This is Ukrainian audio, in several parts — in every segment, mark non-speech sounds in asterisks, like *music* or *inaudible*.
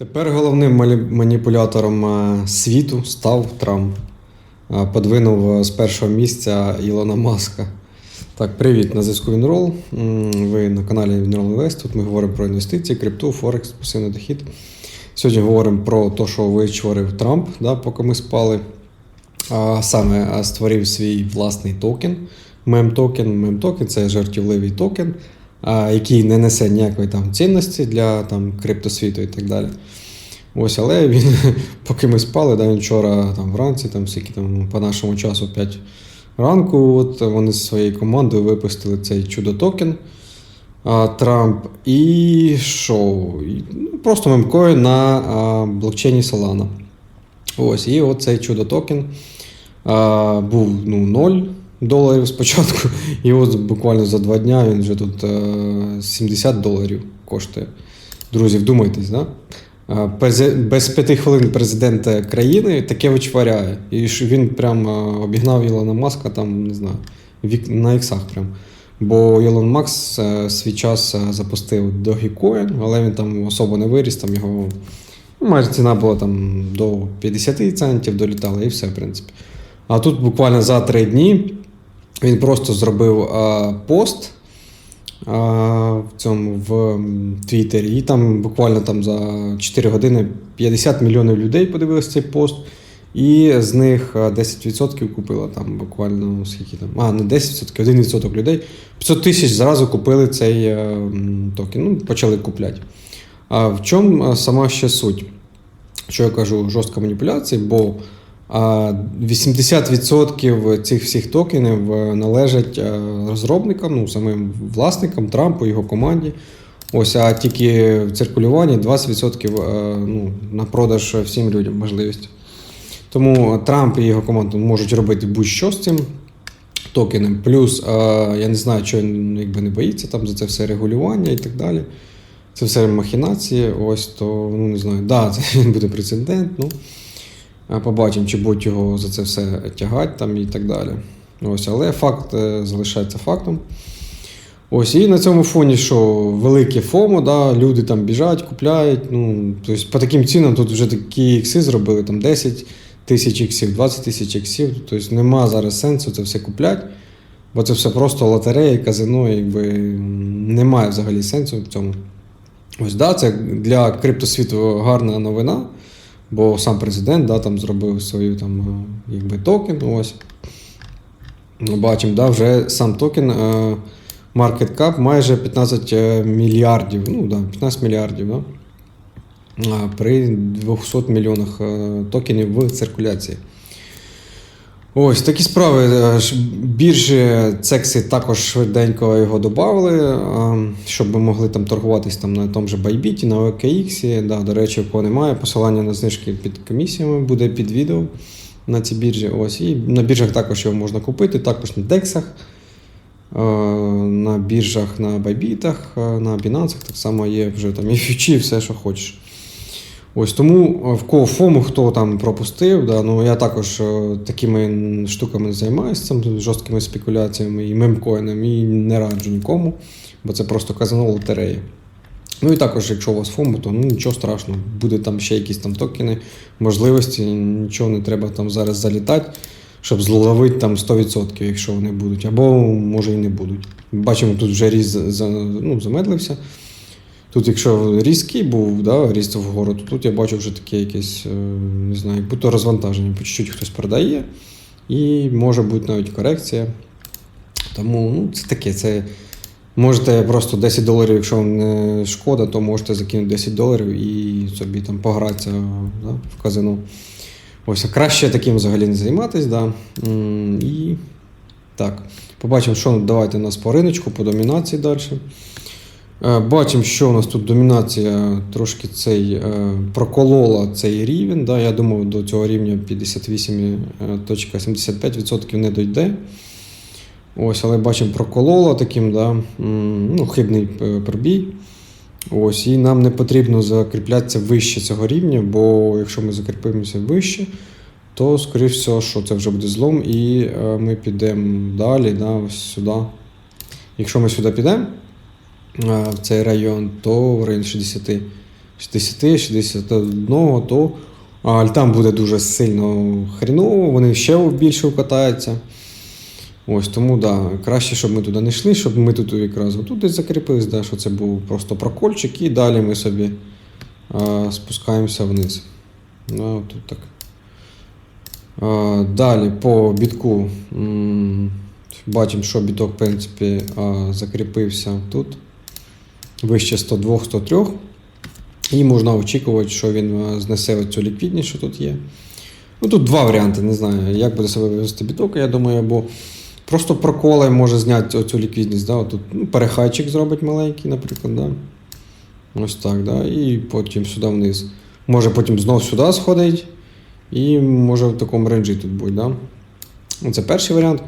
Тепер головним маніпулятором е, світу став Трамп. Е, Подвинув е, з першого місця Ілона Маска. Так, привіт, на зв'язку Вінрол. Ви на каналі Вінрол Інвест. Тут ми говоримо про інвестиції, крипту, Форекс, пасивний дохід. Сьогодні говоримо про те, що вичворив Трамп, да, поки ми спали. А саме створив свій власний токен. Мем-токен. Мем-токен це жартівливий токен, який не несе ніякої там цінності для там, криптосвіту і так далі. Ось, але він, *laughs* поки ми спали, да, він вчора там вранці, там скільки там по нашому часу 5 ранку, от вони зі своєю командою випустили цей чудо-токен. а, Трамп. І що? І, ну, Просто мемкоін на а, блокчейні Solana. Ось, і оцей чудо-токен а, був ну, 0 доларів спочатку, *laughs* і от буквально за два дня він вже тут 70 доларів коштує. Друзі, вдумайтесь, да? Без п'яти хвилин президент країни таке вичваряє. І він прям обігнав Ілона Маска там, не знаю, на іксах прям. Бо Ілон Макс е, свій час е, запустив Dogecoin, але він там особо не виріс, там його майже ціна була там до 50 центів долітала і все, в принципі. А тут буквально за три дні він просто зробив е, пост е, в цьому в Твіттері, і там буквально там за 4 години 50 мільйонів людей подивилися цей пост. І з них е, 10% купило там буквально скільки там. А, не 10%, 1% людей. 500 тисяч зразу купили цей е, токен. Ну, почали купляти. А в чому е, сама ще суть? Що я кажу, жорстка маніпуляція, бо а, 80% цих всіх токенів е, належать е, розробникам, ну, самим власникам, Трампу, його команді. Ось, а тільки в циркулюванні 20% е, ну, на продаж всім людям можливість. Тому Трамп і його команда можуть робити будь-що з цим токеном. Плюс, я не знаю, що він якби не боїться там за це все регулювання і так далі. Це все махінації. Ось то, ну не знаю, да, *laughs* це він буде прецедент. Ну, побачимо, чи будуть його за це все тягати там і так далі. Ось, але факт е, залишається фактом. Ось, і на цьому фоні, що велике ФОМО, да, люди там біжать, купляють. Ну, тобто по таким цінам тут вже такі ікси зробили, там 10 тисяч іксів, 20 тисяч іксів. Тобто нема зараз сенсу це все купляти, бо це все просто лотерея, казино, якби немає взагалі сенсу в цьому. Ось, да, це для криптосвіту гарна новина, бо сам президент да, там зробив свою там, е, якби, токен. Ось. Бачимо, да, вже сам токен. е, Market Cap майже 15 е, мільярдів. Ну, да, 15 мільярдів, да? При 200 мільйонах токенів в циркуляції. Ось такі справи. Е, Біржі Цексі також швиденько його додали, щоб ми могли там торгуватись там на тому же Bybit, на OKX. Да, до речі, кого немає, посилання на знижки під комісіями буде під відео на ці біржі. Ось. І на біржах також його можна купити, також на дексах. Е, на біржах, на Bybit, на Binance так само є вже там і фічі, все, що хочеш. Ось тому е, в кого фому, хто там пропустив, да, ну я також е, такими штуками займаюся, жорсткими спекуляціями і мемкоїнами, і не раджу нікому, бо це просто казино лотереї. Ну і також, якщо у вас фому, то ну нічого страшного, буде там ще якісь там токени, можливості, нічого не треба там зараз залітати щоб зловити там 100%, якщо вони будуть, або може і не будуть. Бачимо, тут вже ріст за, ну, замедлився. Тут, якщо різкий був, да, ріст вгору, то тут я бачу вже таке якесь, е, не знаю, як будто розвантаження, по чуть-чуть хтось продає, і може бути навіть корекція. Тому ну, це таке. це Можете просто 10 доларів, якщо вам не шкода, то можете закинути 10 доларів і собі там погратися да, в казино. Ось, а краще таким взагалі не займатися. Да. І так, побачимо, що давайте у нас по риночку, по домінації далі. Е, Бачимо, що у нас тут домінація трошки цей е, проколола цей рівень. Да. Я думав, до цього рівня 58.75% не дойде. Ось, але бачимо, проколола таким, да, ну, хибний е, пробій. Ось, і нам не потрібно закріплятися вище цього рівня, бо якщо ми закріпимося вище, то, скоріш всього, що це вже буде злом, і е, ми підемо далі, да, ось сюди. Якщо ми сюди підемо, е, в цей район, то в район 60, 60, 61, то альтам буде дуже сильно хріново, вони ще більше вкатаються. Ось тому да, краще, щоб ми туди не йшли, щоб ми тут якраз отут десь закріпились, да, що це був просто прокольчик, і далі ми собі а, спускаємося вниз. Да, тут так. А, далі по бітку. м, Бачимо, що біток, в принципі, а, закріпився тут. Вище 102-103. І можна очікувати, що він а, знесе цю ліквідність, що тут є. Ну тут два варіанти, не знаю, як буде себе вивести біток, я думаю, або просто проколе може зняти оцю ліквідність. Да? Тут ну, перехайчик зробить маленький, наприклад. Да? Ось так, да? і потім сюди вниз. Може потім знов сюди сходить, і може в такому ренджі тут бути. Да? Це перший варіант.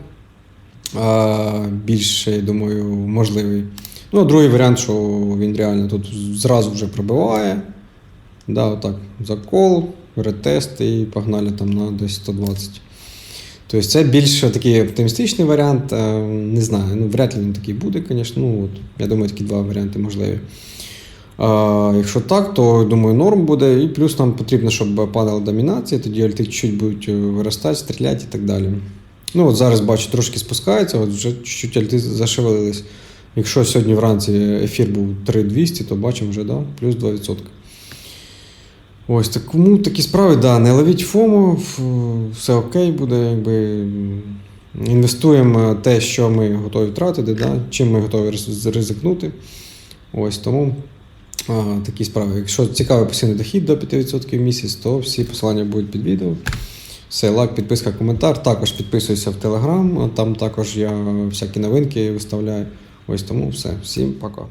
А, більш, я думаю, можливий. Ну, другий варіант, що він реально тут зразу вже пробиває. Да, отак, закол, ретест і погнали там на десь 120. Тобто це більш такий оптимістичний варіант. Е, Не знаю, ну вряд ли він такий буде, звісно. Ну, от, я думаю, такі два варіанти можливі. А, якщо так, то думаю, норм буде. І плюс нам потрібно, щоб падала домінація, тоді альти чуть будуть е, виростати, стріляти і так далі. Ну, от зараз бачу, трошки спускається, от вже чуть-чуть альти зашевелились. Якщо сьогодні вранці ефір був 3200, то бачимо вже да, плюс 2%. Ось так, кому такі справи, да, не ловіть ФОМО, все окей буде, якби інвестуємо те, що ми готові втратити, да, чим ми готові ризикнути. Ось тому а, такі справи. Якщо цікавий постійний дохід до 5% в місяць, то всі посилання будуть під відео. Все, лайк, підписка, коментар. Також підписуйся в Телеграм, там також я всякі новинки виставляю. Ось тому все. Всім пока.